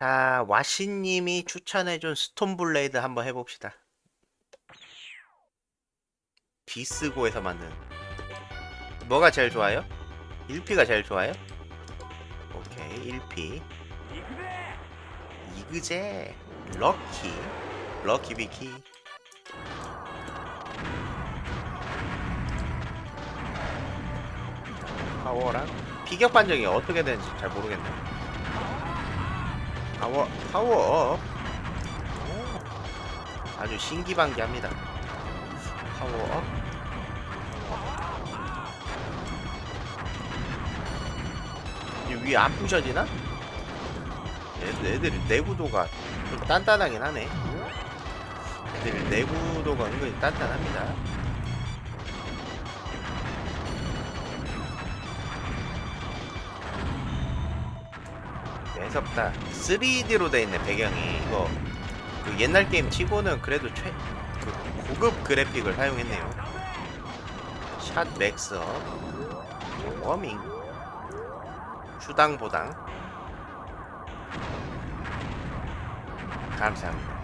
자, 와시님이 추천해준 스톤블레이드 한번 해봅시다. 비스고에서 만든. 뭐가 제일 좋아요? 1P가 제일 좋아요? 오케이, 1P. 이그제, 럭키, 럭키 비키. 파워랑 피격 반정이 어떻게 되는지 잘 모르겠네. 파워, 파워. 오, 아주 신기반기합니다. 파워. 이 위에 안 부셔지나? 애들, 애들 이 내구도가 좀 단단하긴 하네. 애들 이 내구도가 은근히 단단합니다. 매섭다. 3D로 돼 있네 배경이. 이거 그 옛날 게임 치고는 그래도 최 그 고급 그래픽을 사용했네요. 샷 맥스업, 워밍, 수당 보당. 감사합니다.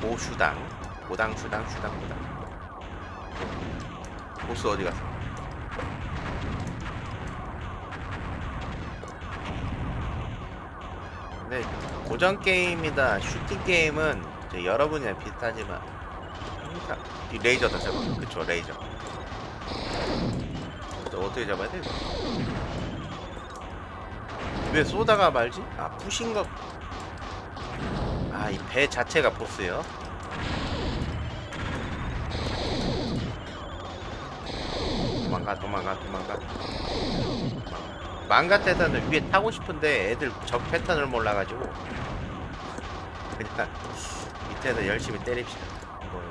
보수당, 보당 수당 수당 보당. 보스 어디 갔어? 근데 고전 게임이다 슈팅 게임은 이제 여러분이랑 비슷하지만 항상 이 레이저다 저거 그쵸 레이저 또 어떻게 잡아야 돼? 왜 쏘다가 말지? 아 푸신 거. 아 이 배 자체가 보스요. 도망가 도망가 도망가. 맘 같아서는 위에 타고 싶은데 애들 적 패턴을 몰라가지고 그냥 밑에서 열심히 때립시다. 뭐.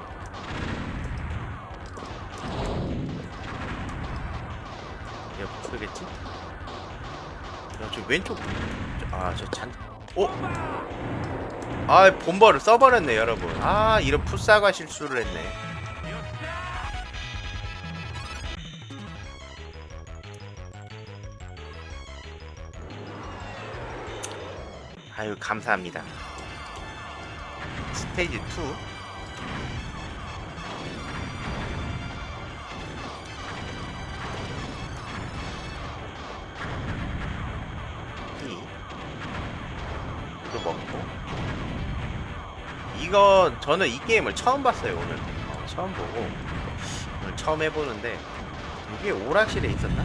얘 보스겠지? 야저 왼쪽 아저 잔. 오. 아 본버를 써버렸네 여러분. 아 이런 풋사과 실수를 했네. 아유 감사합니다. 스테이지 2 이. 이거 먹고 이거 저는 이 게임을 처음 봤어요 오늘 어, 처음 보고 오늘 처음 해보는데 이게 오락실에 있었나?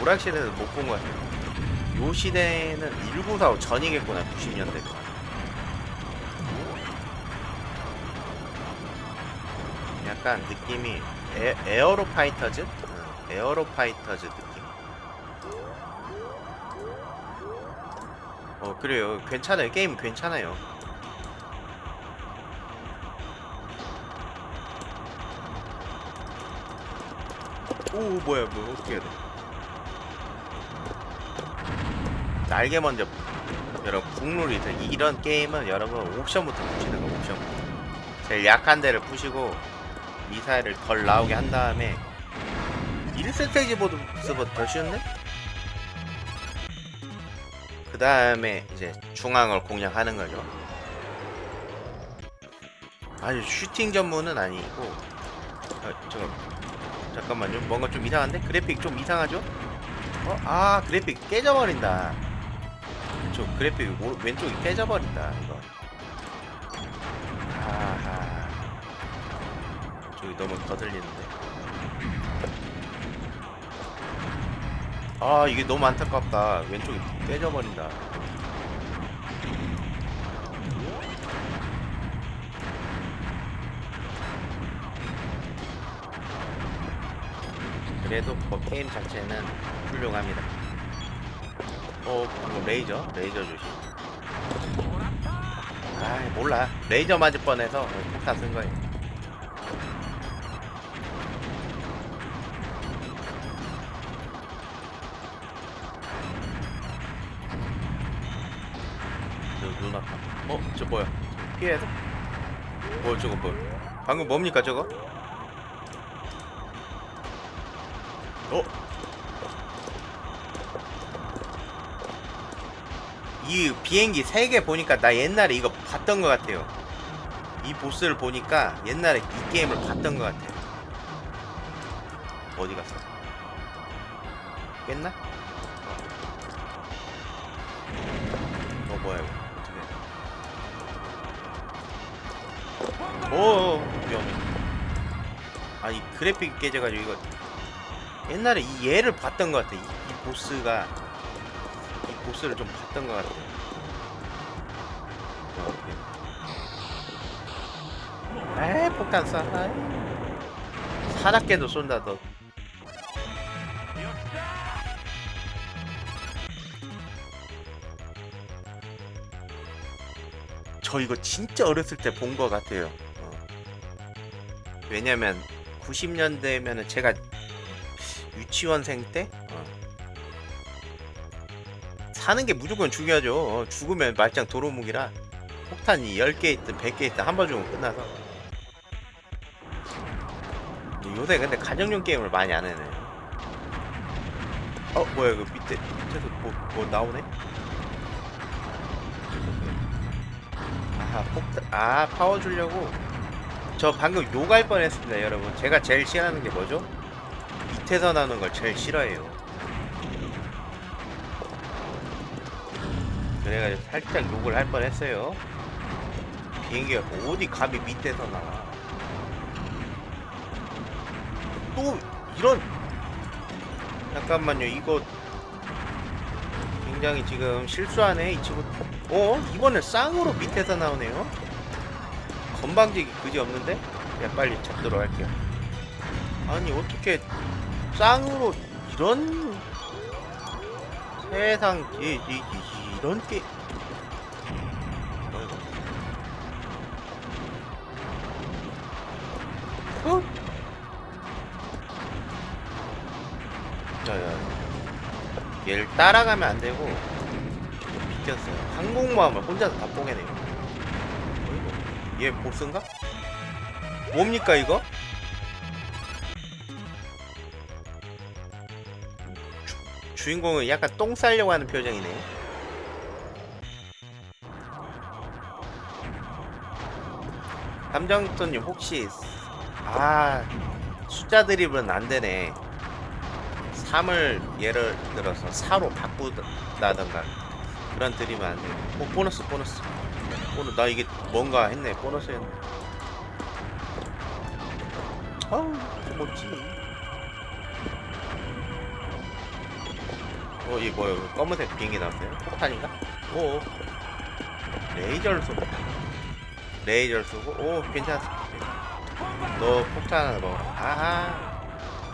오락실에는 못본 것 같아요 요 시대는 1945 전이겠구나 90년대. 약간 느낌이 에, 에어로 파이터즈? 응, 에어로 파이터즈 느낌. 어 그래요. 괜찮아요. 게임 괜찮아요. 오 뭐야 뭐 어떻게 해야 돼 날개 먼저 여러분 국룰이 있어요 이런 게임은 여러분 옵션부터 푸시는 거 옵션부터 제일 약한 데를 푸시고 미사일을 덜 나오게 한 다음에 1스테이지 보드보다 더 쉬운데? 그 다음에 이제 중앙을 공략하는 거죠 아니 슈팅 전문은 아니고 아, 저 잠깐만요 뭔가 좀 이상한데? 그래픽 좀 이상하죠? 어? 아 그래픽 깨져버린다 저 그래픽 오, 왼쪽이 깨져버린다 이거. 아하. 저기 너무 거슬리는데. 아 이게 너무 안타깝다. 왼쪽이 깨져버린다. 그래도 뭐 게임 자체는 훌륭합니다 어 방금 레이저 레이저 조심 아 몰라 레이저 맞을 뻔해서 폭탄 쓴 거예요 저눈 아파 어? 저 뭐야 피해야 돼? 뭐 저거 뭐 방금 뭡니까 저거? 어? 이 비행기 3개 보니까 나 옛날에 이거 봤던 것 같아요. 이 보스를 보니까 옛날에 이 게임을 봤던 것 같아요. 어디 갔어? 깼나? 어 뭐야 이거 어떻게 오 위험해 아니 그래픽이 깨져가지고 이거 옛날에 이 얘를 봤던 것 같아 이, 이 보스가 이 보스를 좀 봤던 것 같아 어, 어떡해. 에이 폭탄 쏴. 사납게도 쏜다 너 저 이거 진짜 어렸을 때 본 것 같아요. 어. 왜냐면 90년대면은 제가 유치원생 때 어. 사는 게 무조건 중요하죠. 어, 죽으면 말짱 도루묵이라 폭탄이 10개 있든 100개 있든 한번 죽으면 끝나서. 요새 근데 가정용 게임을 많이 안 해네. 어 뭐야 이거 밑에 밑에서 뭐, 뭐 나오네? 아, 폭탄, 아, 파워 주려고. 저 방금 욕할 뻔했습니다, 여러분. 제가 제일 싫어하는 게 뭐죠? 밑에서 나오는 걸 제일 싫어해요. 그래가지고 살짝 욕을 할 뻔했어요. 비행기가 어디 감히 밑에서 나와? 또 이런 잠깐만요, 이거 굉장히 지금 실수하네 이 친구. 어? 이번엔 쌍으로 밑에서 나오네요. 건방지기 그지 없는데? 야 빨리 잡도록 할게요. 아니 어떻게 쌍으로 이런 세상 이, 이, 이, 이런 게 어? 야야 얘를 따라가면 안 되고 비켰어요. 항공모함을 혼자서 다 뽀개네요. 얘 보스인가? 뭡니까 이거? 주, 주인공은 약간 똥 싸려고 하는 표정이네 함정토님 혹시 아 숫자 드립은 안 되네. 3을 예를 들어서 4로 바꾸다던가 그런 드리면 안 돼요. 어, 보너스, 보너스. 보너, 나 이게 뭔가 했네. 보너스였네. 아우, 뭐지? 어, 이 뭐야? 검은색 비행기 나왔어요? 폭탄인가? 오, 레이저를 쏘고. 레이저를 쏘고. 오, 괜찮았어. 너 폭탄 하나 먹어. 아하.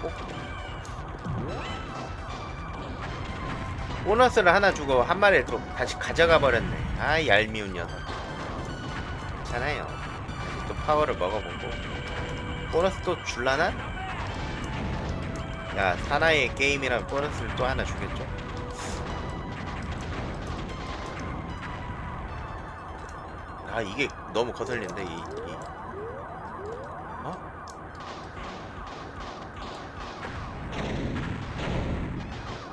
폭. 보너스를 하나 주고 한 마리를 또 다시 가져가 버렸네. 아 얄미운 녀석. 괜찮아요. 다시 또 파워를 먹어보고. 보너스 또 줄라나? 야 사나이의 게임이란 보너스를 또 하나 주겠죠? 아 이게 너무 거슬린데 이, 이. 어?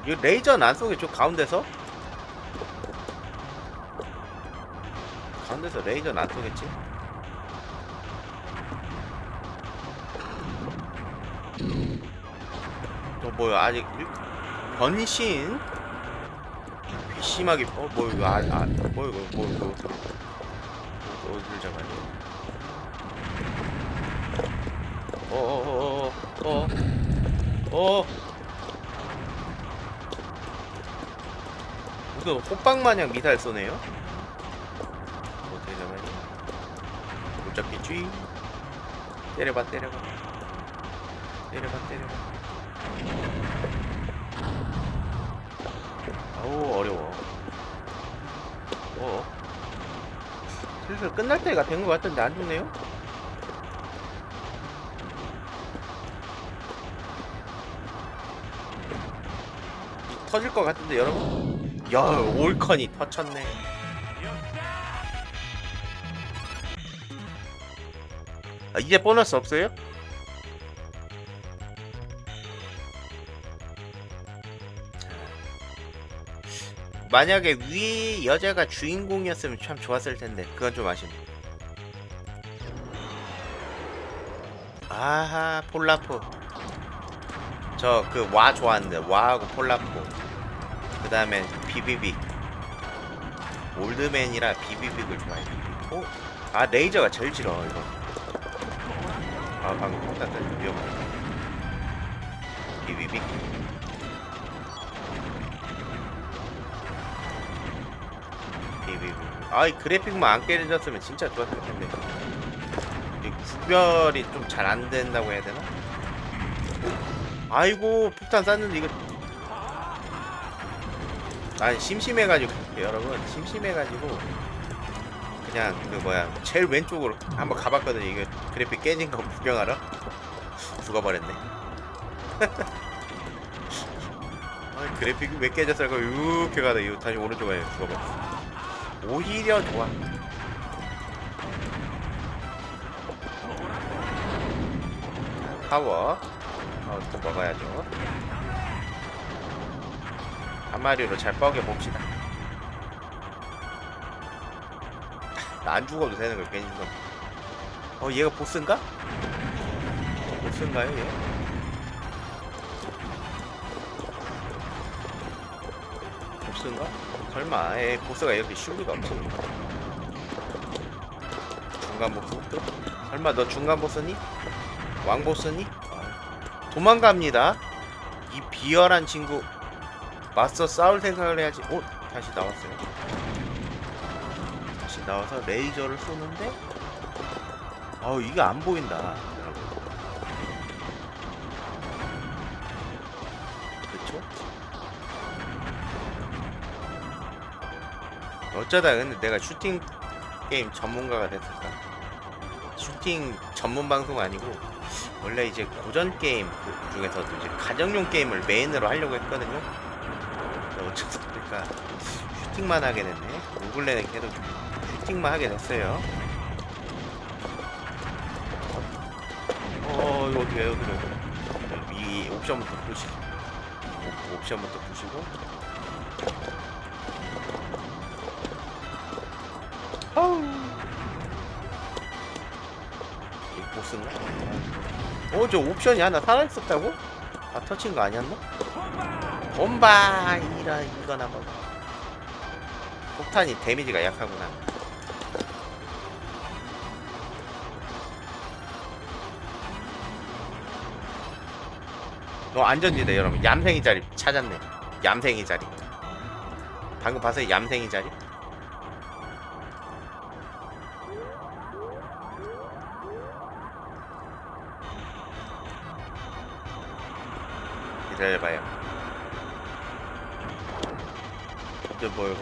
이거 레이저는 안 쏘겠죠? 가운데서? 가운데서 레이저는 안 쏘겠지? 또 뭐야 아직 일- 변신? 괘씸하게 어? 뭐 이거 아, 아, 뭐 이거 뭐 이거 어떻게 어디를 잡아야 돼? 어어어어어 어, 어, 어. 무슨 호빵 마냥 미사일 쏘네요? 어떻게 잡아야 돼? 못 잡겠지? 때려봐 때려봐 때려봐 때려봐 아우 어려워 어 슬슬 끝날 때가 된 것 같은데 안 죽네요? 터질 것 같은데 여러분 야 올컨이 터쳤네 아, 이제 보너스 없어요? 만약에 위 여자가 주인공이었으면 참 좋았을 텐데 그건 좀 아쉽네. 아하 폴라포. 저 그 와 좋아하는데 와하고 폴라포. 그 다음에 비비빅. 올드맨이라 비비빅을 좋아해. 어? 아 레이저가 제일 싫어 이거. 아 방금 폭탄 때 위험하다. 비비빅. 비비빅. 아이 그래픽만 안 깨졌으면 진짜 좋았을 텐데. 이 구별이 좀 잘 안 된다고 해야 되나? 아이고 폭탄 쐈는데 이거. 난 심심해가지고 여러분. 심심해가지고 그냥 그 뭐야 제일 왼쪽으로 한번 가봤거든요. 이게 그래픽 깨진 거 구경하러. 죽어버렸네. 아 그래픽이 왜 깨졌을까? 이렇게 가다 이거 다시 오른쪽에 죽어버렸어 오히려 좋아 파워 파워 또 먹어야죠 한 마리로 잘 뻐겨 봅시다 나안 죽어도 되는 걸 괜히 죽어 어 얘가 보스인가? 보스인가요 얘? 보스인가? 설마 에 보스가 이렇게 쉬울 리가 없지 중간 보스? 설마 너 중간 보스니? 왕 보스니? 아, 도망갑니다 이 비열한 친구 맞서 싸울 생각을 해야지 어? 다시 나왔어요 다시 나와서 레이저를 쏘는데 아우 이게 안 보인다 어쩌다 근데 내가 슈팅 게임 전문가가 됐을까 슈팅 전문 방송 아니고 원래 이제 고전 게임 그 중에서도 이제 가정용 게임을 메인으로 하려고 했거든요. 어쩌다 보니까 슈팅만 하게 됐네. 오글레는 계속 슈팅만 하게 됐어요. 어 이거 어떻게 해요 그래 이 옵션부터 보시고 옵- 옵션부터 보시고 이 보스인가? 어 저 옵션이 하나 살아있었다고? 아 터친 거 아니었나? bomba 이라 이거나 뭐 폭탄이 데미지가 약하구나. 너 안전지대 여러분. 얌생이 자리 찾았네. 얌생이 자리. 방금 봤어요? 얌생이 자리 기다려봐요. 저 뭐요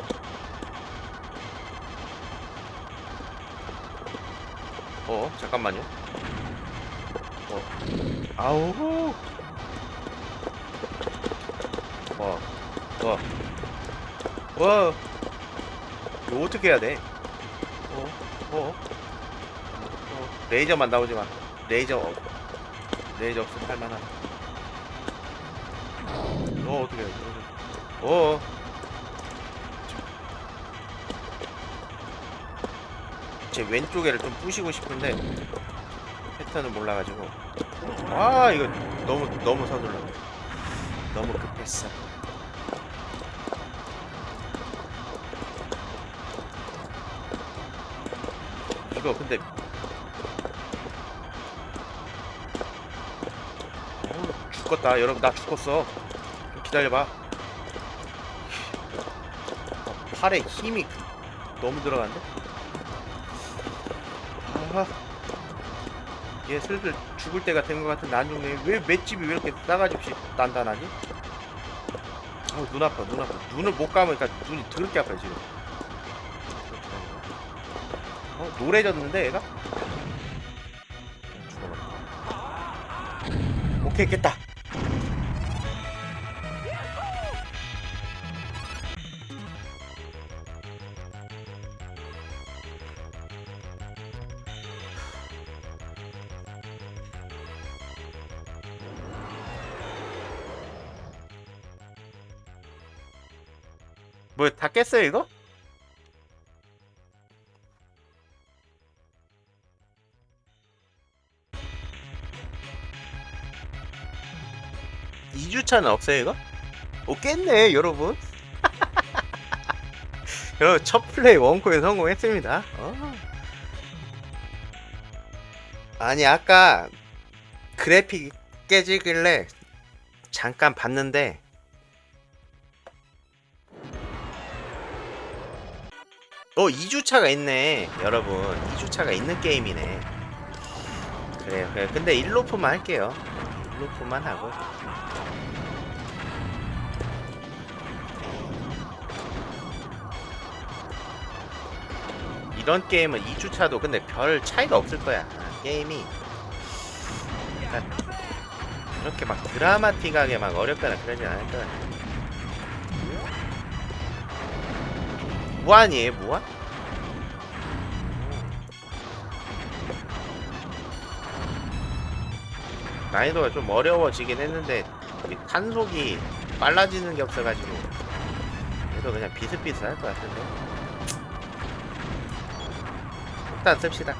어 잠깐만요. 어. 아우. 와, 와, 와, 이거 어떻게 해야 돼? 어, 어, 어, 레이저만 나오지 마. 레이저, 어, 레이저 없으면 할만한. 어, 어, 제 왼쪽에를 좀 부시고 싶은데 패턴을 몰라가지고. 아, 이거 너무 너무 서둘러. 너무 급했어. 이거 근데 어, 죽겠다 여러분 나 죽었어 좀 기다려봐 팔에 힘이 너무 들어간데? 아, 얘 슬슬 죽을 때가 된 것 같은 난중네 왜 맷집이 왜 이렇게 싸가지 없이 단단하지? 어, 눈 아파 눈 아파. 눈을 못 감으니까 눈이 더럽게 아파요 지금. 어 노래졌는데 얘가? 죽어버려 오케이 깼다 깼어요 이거? 이주차는 없어요 이거? 오 깼네 여러분 여러분 첫 플레이 원코에 성공했습니다 어. 아니 아까 그래픽이 깨지길래 잠깐 봤는데 어 2주차가 있네 여러분. 2주차가 있는 게임이네. 그래요. 그래요. 근데 1로프만 할게요. 1로프만 하고. 이런 게임은 2주차도 근데 별 차이가 없을 거야. 아, 게임이. 약간 이렇게 막 드라마틱하게 막 어렵거나 그러진 않을 거야 무한이에요 무한? 난이도가 좀 어려워지긴 했는데 이 탄속이 빨라지는 게 없어가지고 그래도 그냥 비슷비슷할 것 같은데 일단 씁시다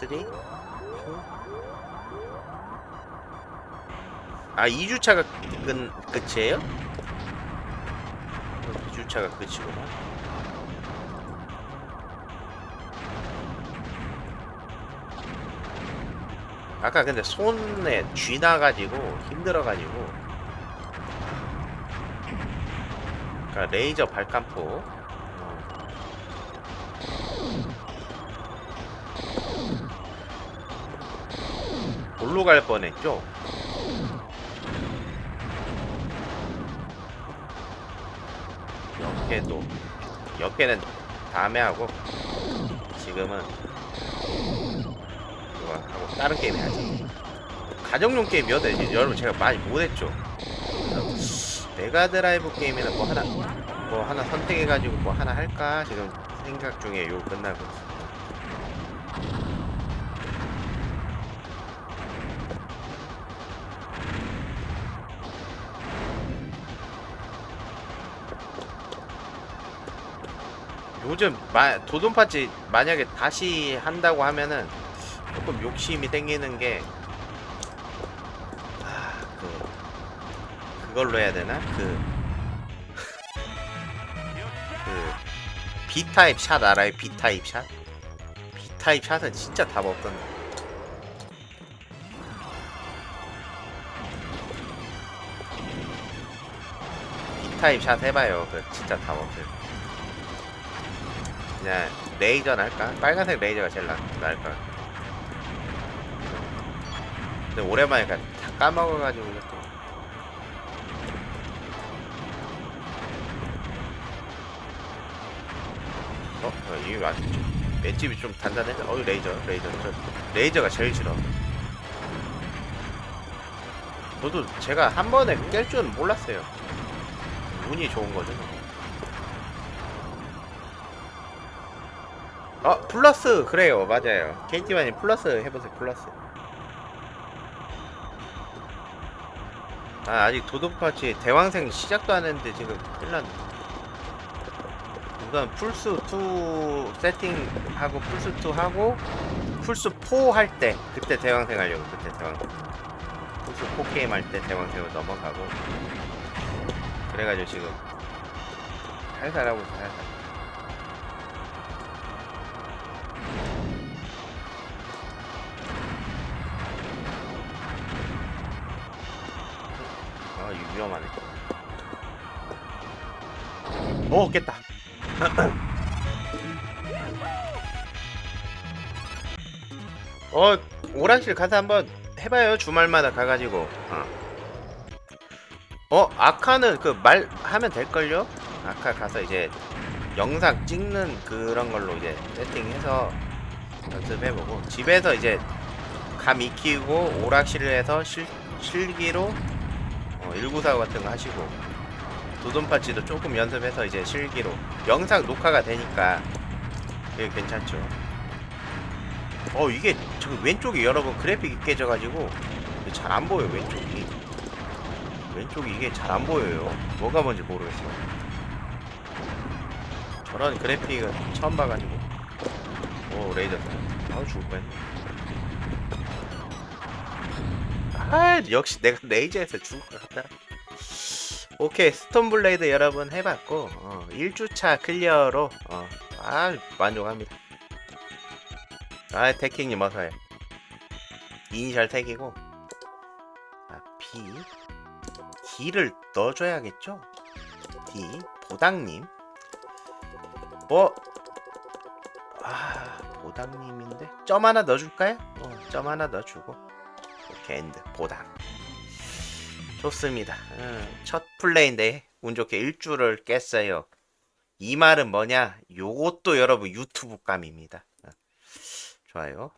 3 2 아 2주차가 끝, 끝이에요? 2주차가 끝이구나 아까 근데 손에 쥐 나가지고 힘들어가지고. 그러니까 레이저 발칸포. 볼로 갈 뻔했죠 역계도 역계는 다음에 하고 지금은 이거 하고 다른 게임 해야지. 가정용 게임이어도 이제 여러분 제가 많이 못했죠. 메가드라이브 게임이나 뭐 하나 뭐 하나 선택해가지고 뭐 하나 할까? 지금 생각 중에 요 끝나고 요. 요즘 마, 도돈파치 만약에 다시 한다고 하면은 조금 욕심이 생기는 게 아, 그 그걸로 해야 되나? 그 그 B타입 샷 알아요? B타입 샷? B타입 샷은 진짜 답 없던데. B타입 샷 해봐요. 그 진짜 답 없어요. 그냥 레이저나 할까? 빨간색 레이저가 제일 나, 나을 것 같아. 근데 오랜만에 그냥 다 까먹어가지고 이것도. 어? 어 이게 맞지? 맷집이 좀 단단해서 어 레이저 레이저 저 레이저가 제일 싫어 저도 제가 한 번에 깰 줄은 몰랐어요 운이 좋은 거죠 아 플러스. 그래요. 맞아요. KT만이 플러스 해보세요. 플러스. 아 아직 도둑파치 대왕생 시작도 안 했는데 지금 큰일 났네. 우선 풀스2 세팅하고 풀스2 하고 풀스4 할 때 그때 대왕생 하려고 그때 대왕생. 풀스4 게임 할 때 대왕생으로 넘어가고. 그래가지고 지금 살살 하고 있어 살살 아 이거 위험하네 오 깼다. 어 오락실 가서 한번 해봐요 주말마다 가가지고. 어, 어 아카는 그 말 하면 될걸요? 아카 가서 이제 영상 찍는 그런 걸로 이제 세팅해서 연습해보고 집에서 이제 감 익히고 오락실에서 실, 실기로 어, 1945 같은 거 하시고 도돈파치도 조금 연습해서 이제 실기로 영상 녹화가 되니까 그게 괜찮죠. 어 이게 저 왼쪽이 여러분 그래픽이 깨져가지고 잘 안 보여 왼쪽이. 왼쪽이 이게 잘 안 보여요. 뭐가 뭔지 모르겠어 저런 그래픽은 처음 봐가지고. 오 레이더. 아우 죽을 뻔했네 아 역시 내가 레이저에서 죽을 것 같다. 오케이 스톤블레이드 여러분 해봤고 어, 1주차 클리어로 어, 아 만족합니다. 아 태킹님 어서요. 이니셜 택이고. 아 B? D를 넣어줘야겠죠? D? 보당님? 뭐 아, 보당님인데? 점 하나 넣어줄까요? 어, 점 하나 넣어주고 엔드 보당 좋습니다. 음, 첫 플레이인데 운 좋게 일주를 깼어요. 이 말은 뭐냐? 요것도 여러분 유튜브 감입니다. 어, 좋아요.